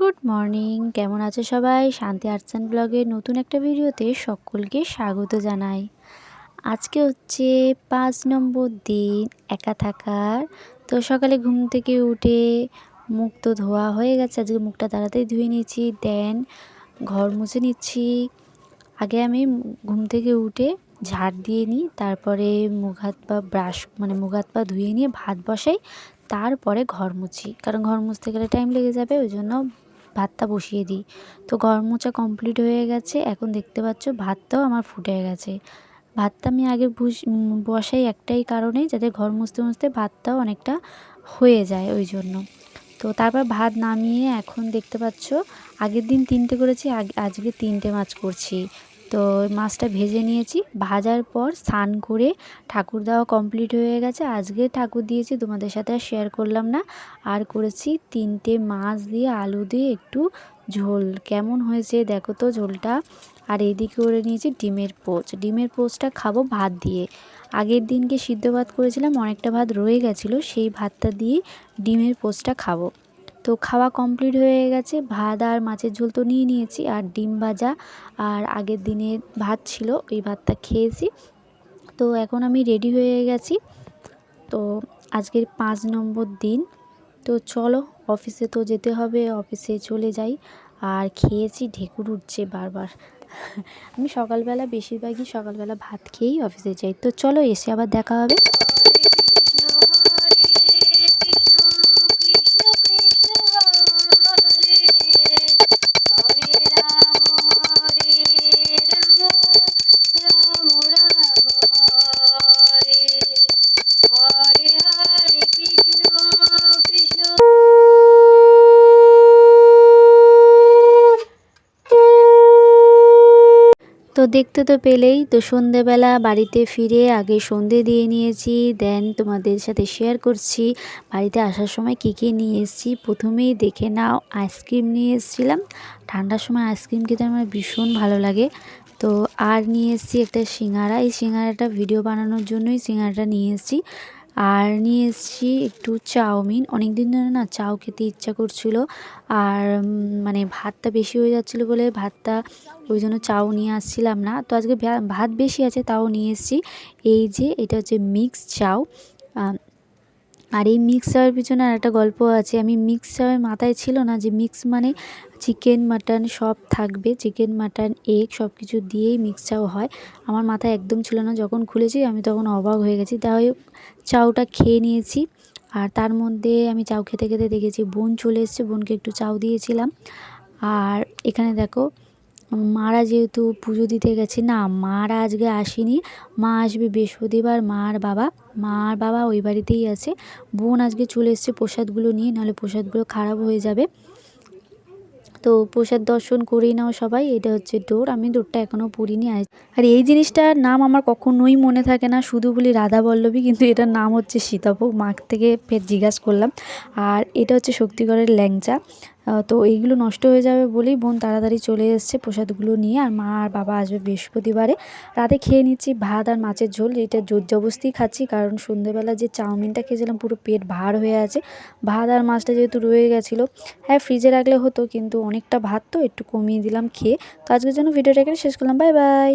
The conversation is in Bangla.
Good morning. কেমন আছে সবাই? শান্তি আর্টস অ্যান্ড ব্লগের নতুন একটা ভিডিওতে সকলকে স্বাগত জানাই। আজকে হচ্ছে পাঁচ নম্বর দিন, একা থাকার। তো সকালে ঘুম থেকে উঠে মুখ তো ধোয়া হয়ে গেছে, আজকে মুখটা তাড়াতাড়ি ধুয়ে নিয়েছি। দেন ঘর মুছে নিচ্ছি। আগে আমি ঘুম থেকে উঠে ঝাড় দিয়ে নিই, তারপরে মুখ হাত পা ব্রাশ মানে মুখ হাত পা ধুয়ে নিয়ে ভাত বসাই, তারপরে ঘর মুছি। কারণ ঘর মুছতে গেলে টাইম লেগে যাবে, ওই জন্য ভাতটা বসিয়ে দিই। তো গরম মোচা কমপ্লিট হয়ে গেছে। এখন দেখতে পাচ্ছ ভাতটাও আমার ফুটে গেছে। ভাতটা আমি আগে বসাই একটাই কারণে যাতে ঘর মুছতে মুছতে ভাতটাও অনেকটা হয়ে যায় ওই জন্য। তো তারপর ভাত নামিয়ে এখন দেখতে পাচ্ছ আগের দিন তিনটে করেছি আজকে তিনটে মাছ করছি। তো মাছটা ভেজে নিয়েছি। ভাজার পর স্নান করে ঠাকুর দেওয়া কমপ্লিট হয়ে গেছে। আজকে ঠাকুর দিয়েছি, তোমাদের সাথে আর শেয়ার করলাম না। আর করেছি তিনটে মাছ দিয়ে আলু দিয়ে একটু ঝোল। কেমন হয়েছে দেখো তো ঝোলটা। আর এদিকে করে নিয়েছি ডিমের পোচ। ডিমের পোচটা খাব ভাত দিয়ে। আগের দিনকে সিদ্ধ ভাত করেছিলাম, অনেকটা ভাত রয়ে গেছিল, সেই ভাতটা দিয়ে ডিমের পোচটা খাব। তো খাওয়া কমপ্লিট হয়ে গেছে। ভাত আর মাছের ঝোল তো নিয়ে নিয়েছি আর ডিম ভাজা আর আগের দিনের ভাত ছিল, ওই ভাতটা খেয়েছি। তো এখন আমি রেডি হয়ে গেছি। তো আজকের পাঁচ নম্বর দিন। তো চলো, অফিসে তো যেতে হবে, অফিসে চলে যাই। আর খেয়েছি, ঢেকুর উঠছে বারবার। আমি সকালবেলা, বেশিরভাগই সকালবেলা ভাত খেয়েই অফিসে যাই। তো চলো, এসে আবার দেখা হবে। তো দেখতে তো পেলেই, তো সন্ধেবেলা বাড়িতে ফিরে আগে সন্ধে দিয়ে নিয়েছি দেন তোমাদের সাথে শেয়ার করছি। বাড়িতে আসার সময় কী কী নিয়ে এসেছি, প্রথমেই দেখে নাও আইসক্রিম নিয়ে এসেছিলাম। ঠান্ডার সময় আইসক্রিম খেতে আমার ভীষণ ভালো লাগে। তো আর নিয়ে এসেছি একটা সিঙ্গারা, এই সিঙ্গারাটা ভিডিও বানানোর জন্যই সিঙ্গারাটা নিয়ে এসেছি। আর নিয়ে এসেছি একটু চাউমিন। অনেক দিন ধরে না চাউ খেতে ইচ্ছা করছিল। আর মানে ভাতটা বেশি হয়ে যাচ্ছিল বলে ভাতটা ওই জন্য চাউ নিয়ে আসছিলাম না। তো আজকে ভাত বেশি আছে তাও নিয়ে এসেছি। এই যে এটা হচ্ছে মিক্স চাউ। আর এই মিক্স চাউয়ের পিছনে আর একটা গল্প আছে। আমি মিক্স চাউয়ের মাথায় ছিল না যে মিক্স মানে চিকেন, মাটন সব থাকবে। চিকেন, মাটন, এগ সব কিছু দিয়েই মিক্স চাউ হয়। আমার মাথায় একদম ছিল না। যখন খুলেছি আমি তখন অবাক হয়ে গেছি। তাই চাউটা খেয়ে নিয়েছি। আর তার মধ্যে আমি চাউ খেতে খেতে দেখেছি বোন চলে এসছে। বোনকে একটু চাউ দিয়েছিলাম। আর এখানে দেখো মারা যেহেতু পুজো দিতে গেছে, না মারা আজকে আসেনি। মা আসবে বৃহস্পতিবার মা আর বাবা। মা আর বাবা ওই বাড়িতেই আছে। বোন আজকে চলে এসছে প্রসাদগুলো নিয়ে, নাহলে প্রসাদগুলো খারাপ হয়ে যাবে। তো প্রসাদ দর্শন করেই নাও সবাই, এটা হচ্ছে ডোর আমি ডোরটা এখনও পড়িনি। আর এই জিনিসটার নাম আমার কখনোই মনে থাকে না, শুধু বলি রাধা বল্লভী, কিন্তু এটার নাম হচ্ছে সীতাভোগ। মাক থেকে ফের জিজ্ঞাসা করলাম। আর এটা হচ্ছে শক্তিগড়ের ল্যাংচা। তো এইগুলো নষ্ট হয়ে যাবে বলেই বোন তাড়াতাড়ি চলে এসছে প্রসাদগুলো নিয়ে। আর মা আর বাবা আসবে বৃহস্পতিবারে। রাতে খেয়ে নিচ্ছি ভাত আর মাছের ঝোল এটা জোর জবস্তি খাচ্ছি, কারণ সন্ধ্যেবেলা যে চাউমিনটা খেয়েছিলাম পুরো পেট ভার হয়ে আছে। ভাত আর মাছটা যেহেতু রয়ে গেছিল হ্যাঁ ফ্রিজে রাখলে হতো, কিন্তু অনেকটা ভাত তো একটু কমিয়ে দিলাম খেয়ে। তো আজকের জন্য ভিডিওটা এখানে শেষ করলাম। Bye bye.